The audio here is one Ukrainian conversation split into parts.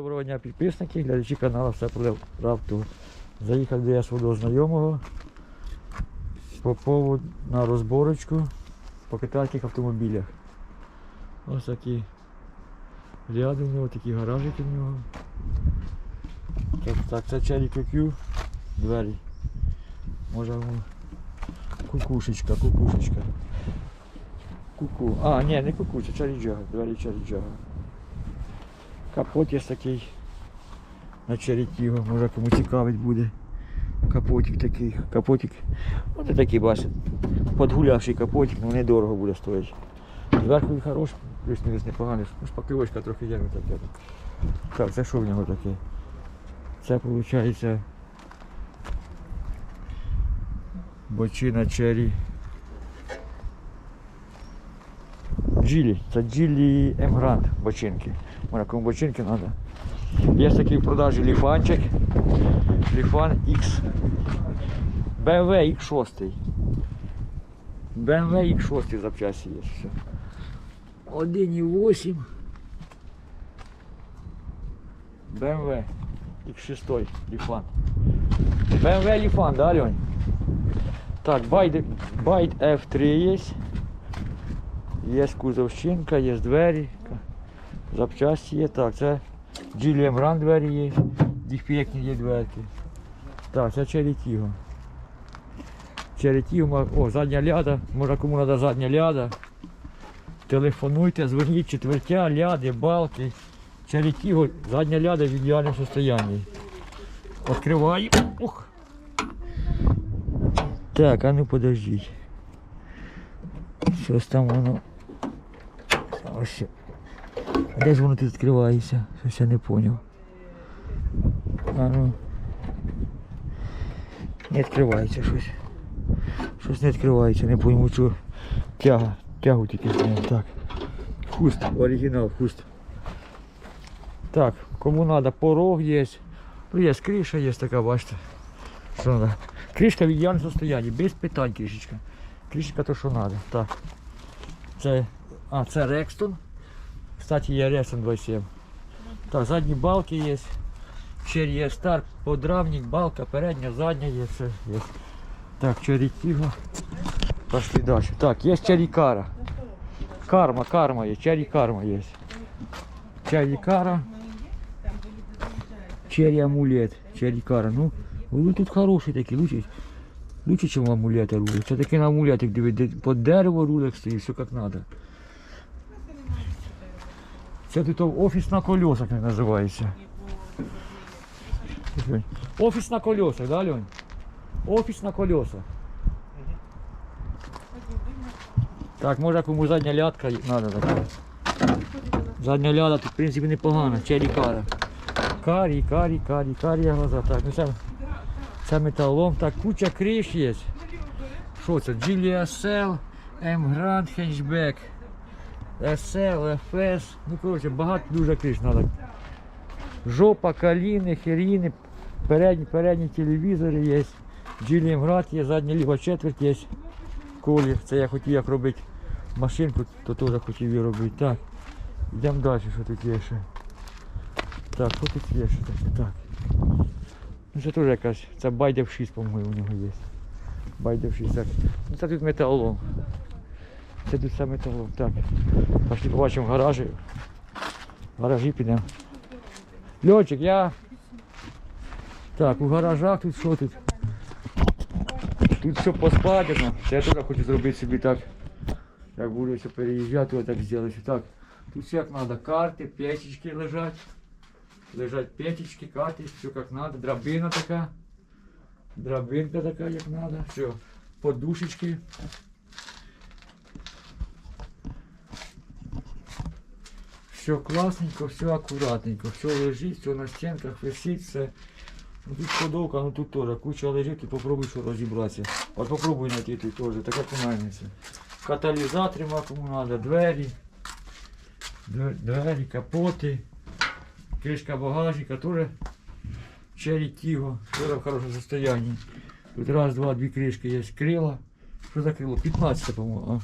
Доброго дня підписники, глядачі каналу все про рафту. Заїхав до я свого знайомого по поводу на розборочку по китайських автомобілях. Ось такі ряди в нього, такі гаражики в нього. Так, так це Cherry QQ, двері. Може кукушечка, кукушечка. Куку. А, ні, не куку, це Cherry Jagger, двері Cherry Jagger. Капот є такий на черетіго, може кому цікавить буде. Капотик такий, капотик. Ось такий бачите. Подгулявший капотик, ну недорого буде стоїти. Зверху він хороший, плюс-мінус непоганий. Ну, шпакльовочка трохи є ну, таке. Так, це що в нього таке? Це виходить бочина чері. Джилі, це джилі Емгрант бочинки. Може кому бочинки треба. Є такий в продажі ліфанчик. Ліфан X. BMW X6. BMW X6 запчасті є. Все. 1,8. BMW X6 ліфан. BMW ліфан, да, Льонь? Так, Byte F3 є. Є кузовщинка, є двері, запчасті є. Так, це Джілієм Ран двері є, діфектні є дверки. Так, це Черетіго. Черетіго, о, задня ляда, може кому треба задня ляда. Телефонуйте, зверніть четвертя, ляди, балки. Черетіго, задня ляда в ідеальному стані. Відкриваю. Ух. Так, а ну подождіть. Щось там воно. Ось. А де ж воно тут відкривається? Щось я не зрозумів. А ну. Не відкривається щось. Щось не відкривається, не пойму що. Тяга. Тягу тільки зняв. Так. Хуст, оригінал, хуст. Так, кому треба, порог є. Ну є криша є така, бачите. Що треба? Кришка в ідеальному состоянні, без питань кришечка. Кришечка то що треба. Так. Це, а, це Рекстон. Кстати, є Рекстон 27. Так, задні балки є. Ще є стар, подрамник, балка, передня, задня є, все є. Так, черетіго. Пошли далі. Так, є черікара. Карма, карма є, чері карма є. Черікара. Чері амулет, черікара. Ну, ви тут хороший такий, лучше, лучше, чем амулети рулик. Це такий на амулетик, де під дерево рулик стоїть, все як треба. Це тут офіс на колесах як називається. Офіс на колесах, да, Льонь? Офіс на колесах. Так, може кому задня лядка треба така. Задня ляда тут в принципі непогана, чері кара. Карі, карі, карі, карі глаза. Так, ну це, це металолом. Так, куча криш є. Що це? Geely SL, M Grand Hatchback, SL, FS. Ну, коротше, багато дуже криш треба. Жопа, коліни, херіни, передні, передні телевізори є. Geely M є, задня ліва четверть є. Колір. Це я хотів як робити машинку, то теж хотів її робити. Так. Йдемо далі, що тут є ще. Так, що тут є ще таке? Так. Ну це теж якась, це байдев 6, по-моєму, у нього є. Байдев 6. Так. Ну це тут металолом. Це тут все металолом. Так. Пошли побачимо гаражі. Гаражі підемо. Льотчик, я. Так, у гаражах тут що тут? Тут все поскладено. Це я теж хочу зробити собі так. Як буду все переїжджати, то так зробити. Так. Тут все як треба. Карти, печечки лежать. Лежать печечки, карти, все как надо. Драбина така. Драбинка така, як надо. Все. Подушечки. Все классненько, все аккуратненько, все лежить, все на стенках висить, все. Ну, тут ходовка, ну тут теж куча лежить, і попробуй що розібратися. От попробуй знайти тут теж, така командниця. Каталізатори кому треба, двері. Дв- Двері, капоти. Кришка багажника тоже Cherry Tigo, тоже в хорошем состоянии. Тут раз, два, две крышки есть. Крыло. Что за крыло? 15 по-моему.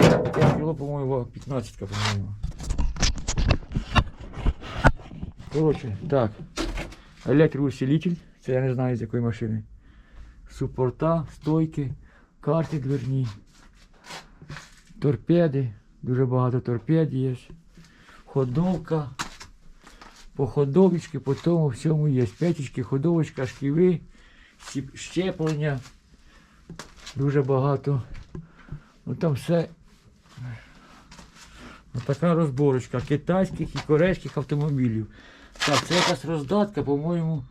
А? Это крыло, по-моему, 15 по-моему. Коротше, так. Електроусилитель, це я не знаю з якої машини. Супорта, стойки, карти дверні, торпеди, дуже багато торпед є. Ходовка. По ходовочці, по тому всьому є. П'ятічки, ходовочка, шківи, щеплення. Дуже багато. Ну там все. Ось така розборочка китайських і корейських автомобілів. Так, це якась роздатка, по-моєму,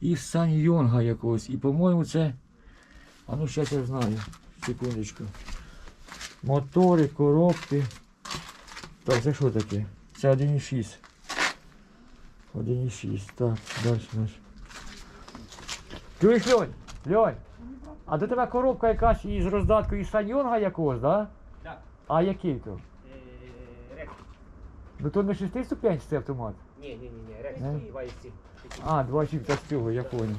із Сан Йонга якогось. І, по-моєму, це. А ну зараз я знаю. Секундочку. Мотори, коробки. Так, це що таке? Це 1,6. 1,6. Так, далі, далі. Чуєш, Льонь? Льонь, а до тебе коробка якась із роздаткою із Саньонга якогось, да? Так. А який то? Е, Рекс. Ну то не шестиступенчатий автомат. Ні, ні, ні, ні, Рекс Не? 27. А, два чіпта з цього, я понял.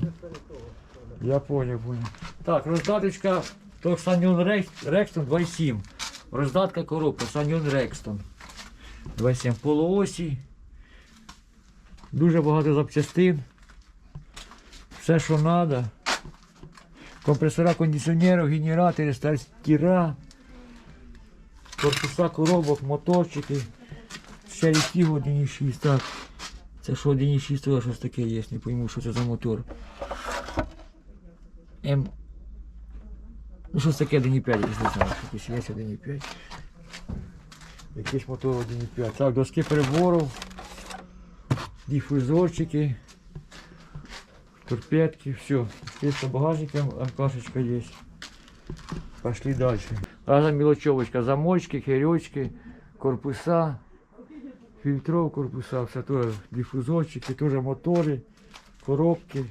Я понял, понял. Так, роздаточка то Саньон Рекстон 2.7. Роздатка коробка Саньон Рекстон. 2.7 полуосі. Дуже багато запчастин. Все, що треба. Компресора кондиціонерів, генератори, стартера, корпуса коробок, моторчики. Ще ріки 1.6. Так. Це що 1.6 то щось таке є, не пойму, що це за мотор. М. Ну щось таке 1.5, якщо не знаю, якийсь є 1.5. Якийсь мотор 1.5. Так, доски приборів, дифузорчики, торпедки, все. Здесь багажника МКшечка есть. Пошли дальше. Разом мелочевочка, замочки, херечки, корпуса, фильтров корпуса, все тоже диффузорчики, тоже моторы, коробки.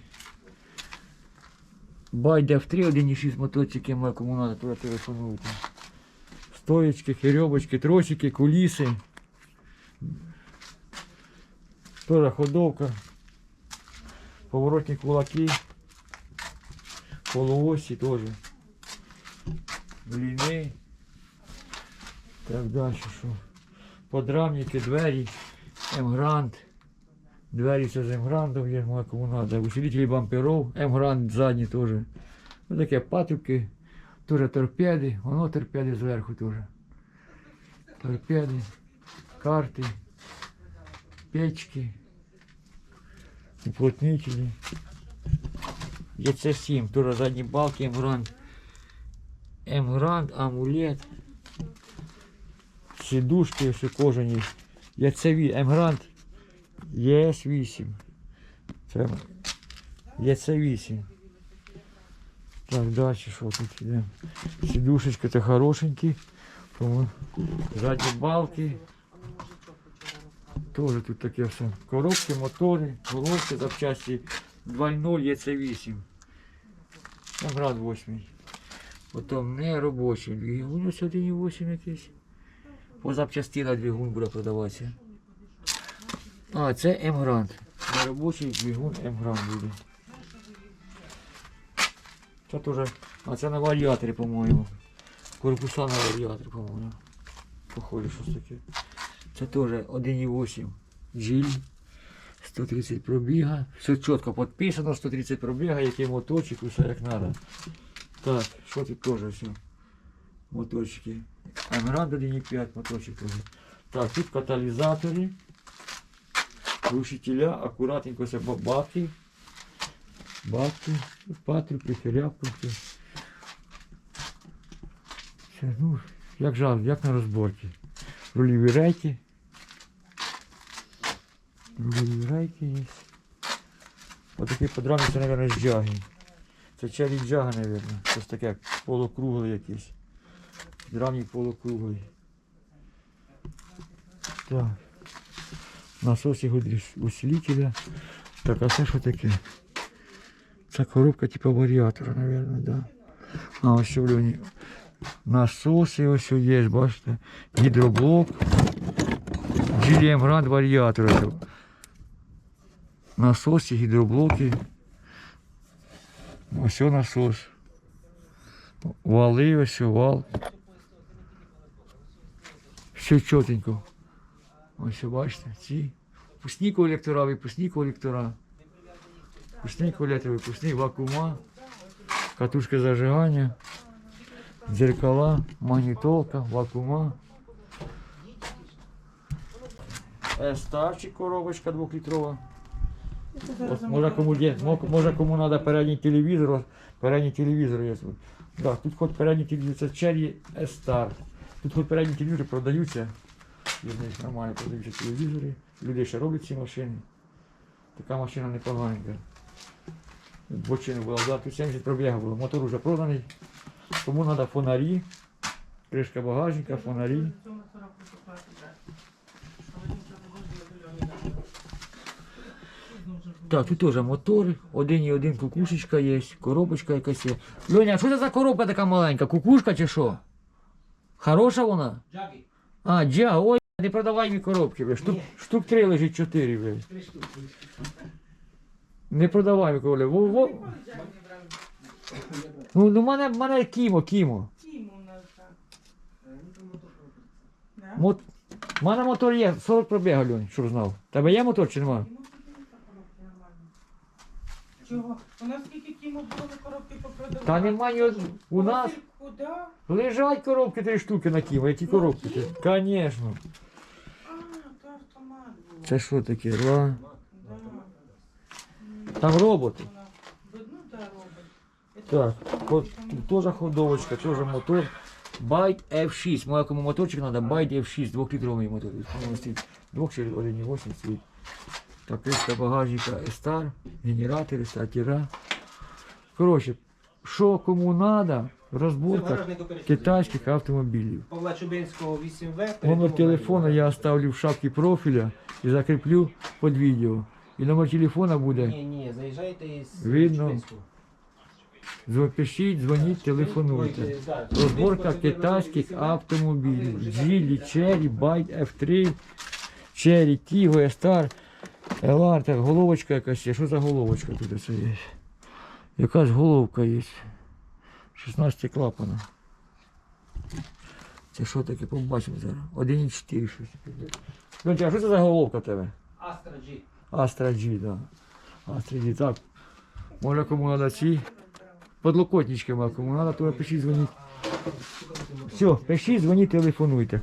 Байде F3, 1.6 моторчики, кому надо, туди телефонуйте. Стоечки, херебочки, тросики, кулиси. Тоже ходовка. Поворотні кулаки. Полуосі теж. Бліни. Так далі що. Подрамники, двері, М-грант. Двері це з М-грантом є, кому надо. Усилителі бамперов, М-грант задні теж. Ну таке патрубки, теж торпеди, воно торпеди зверху теж. Торпеди, карти, печки, уплотнителі. ЕЦ-7, теж задні балки, М-грант. М-грант, амулет. Сидушки все кожані. ЄЦ-8, М-грант. ЄС-8. Це ЄЦ-8. Так, далі що тут іде? Сидушечки це хорошенькі. Задні балки. Тоже тут таке все. Коробки, мотори, головки, запчасті 2.0 ЄЦ-8. М-грант 8. Потім не робочий двигун, ось 1.8 якийсь. По запчастинах двигун буде продаватися. А, це М-грант. Неробочий двигун М-грант буде. Це теж. А це на варіаторі, по-моєму. Корпуса на варіатор, по-моєму. Похоже, щось таке. Це теж 1.8 джиль. 130 пробіга. Все чітко підписано, 130 пробіга, який моточок, усе як треба. Так, що тут теж все? Моторчики. Амиран 1.5 моторчик теж. Так, тут каталізатори. Глушителя, акуратненько все ба- баки. Баки, патрубки, хряпки. Все, ну, як жаль, як на розборці. Рульові рейки. Рульові рейки є. Отакий подрамник, це, мабуть, з джаги. Це челік джага, мабуть. Щось таке полукруглий якийсь. Драмник полукруглий. Так. Насосик усилителя. Так, а це що таке? Це коробка типу варіатора, мабуть, да. А ось що в льоні. Насоси ось є, бачите. Гідроблок. GLM Grand варіатор. Насоси, гідроблоки. Ось насос. Вали, ось вал. Все чотенько. Ось бачите, ці впускні колектора, випускні колектора. Впускні колектори, випускні вакуума, катушка зажигання, дзеркала, магнітолка, вакуума. Е, Старчик коробочка двохлітрова. От, може кому є, може кому треба передній телевізор, передній телевізор є. тут. Да, тут хоч передній телевізор, це Cherry S-Star. Тут хоч передні телевізори продаються. І нормально продаються телевізори. Люди ще роблять ці машини. Така машина непоганенька. Бочина була, да, тут 70 пробіга було. Мотор вже проданий. Кому треба фонарі, кришка багажника, фонарі. Так, тут теж мотори, один і один кукушечка є, коробочка якась є. Льоня, що це за коробка така маленька? Кукушка чи що? Хороша вона? Джаги. А, джа, ой, не продавай мені коробки, бля. Штук, штук три лежить чотири, бля. Три штуки. Не продавай мені коробки. Во, во. Ну, ну мене, мене кімо, кімо. Тіму у нас так. Да? Мот... У мене мотор є, 40 пробіга, Льонь, щоб знав. Тебе є мотор чи нема? Йому тут не так коробки нормально. Чого? У нас скільки кімо було коробки попродавали? Та нема ні од- У нас Куди? лежать коробки три штуки на кімо. Які коробки? ти? Конечно. А, то автомат був. Це що таке? Ла? Да. Там роботи. вона- Ну, да, робить. Так, от тут теж ходовочка, теж мотор. Byte F6. Моя кому моторчик треба, Byte F6, двохлітровий мотор. По-моєму, стоїть двох чи 1,8 стоїть. Так, кришка багажника Star, генератори, стартера. Коротше, що кому треба, розборка китайських автомобілів. Павла Чубинського 8В. Номер телефона я оставлю в шапці профіля і закріплю під відео. І номер телефона буде. Ні, ні, заїжджайте із Видно. Чубинського. Дзвон- Пишіть, дзвоніть, телефонуйте. Розборка китайських автомобілів. Джілі, Черрі, Байт F3, Черрі, Тіго, Естар, Елар, так, головочка якась є. Що за головочка тут це є? Якась головка є. 16 клапана. Це що таке? Побачимо зараз. 1,4 щось. Льончик, а що це за головка в тебе? Astra G. Astra G, да. Astra G, так. Може кому треба ці подлокотнички, а кому треба, то пишіть, дзвоніть. Все, пишіть, дзвоніть, телефонуйте.